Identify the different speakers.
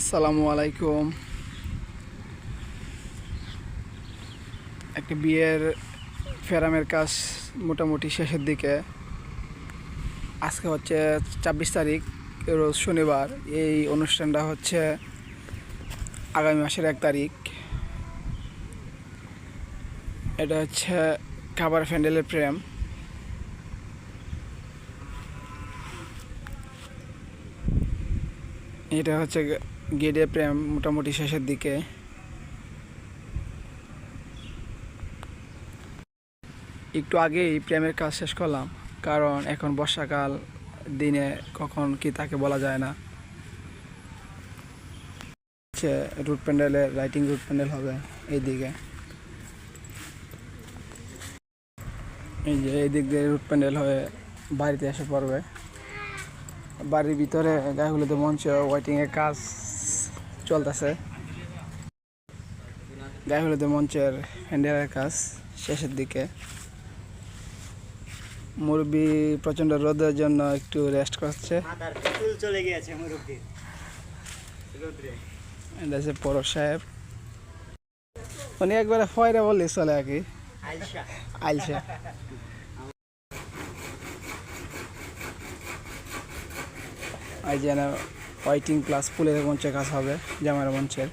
Speaker 1: আসসালামু আলাইকুম। একটা বিয়ের ফেরামের কাজ মোটামুটি শেষের দিকে। আজকে হচ্ছে ছাব্বিশ তারিখ, রোজ শনিবার। এই অনুষ্ঠানটা হচ্ছে আগামী মাসের এক তারিখ। এটা হচ্ছে খাবার ফ্যান্ডেলের প্রেম। এটা হচ্ছে গেটে প্রেম মোটামুটি শেষের দিকে। একটু আগেই প্রেমের কাজ শেষ করলাম, কারণ এখন বর্ষাকাল, দিনে কখন কি তাকে বলা যায় না। রুট প্যান্ডেলে রাইটিং রুট প্যান্ডেল হবে এইদিকে। এই যে এই দিক দিয়ে রুট প্যান্ডেল হয়ে বাড়িতে এসে পড়বে। বাড়ির ভিতরে গায়েগুলোতে মঞ্চে ওয়াইটিংয়ের কাজ চলতেছে। গায়েগুলোতে মঞ্চের হ্যান্ডেলের কাজ শেষের দিকে। মুরব্বি প্রচণ্ড রোদের জন্য একটু রেস্ট করছে।
Speaker 2: মাথার চুল চলে গিয়েছে মুরব্বীর
Speaker 1: এটা হচ্ছে পৌর সাহেব উনি একবারে ফয়রা বললে চলে আর কি।
Speaker 2: আলসা
Speaker 1: আইলছে আই যেন ওয়াইটিং প্লাস পুলের মঞ্চে কাজ হবে জামার মঞ্চের।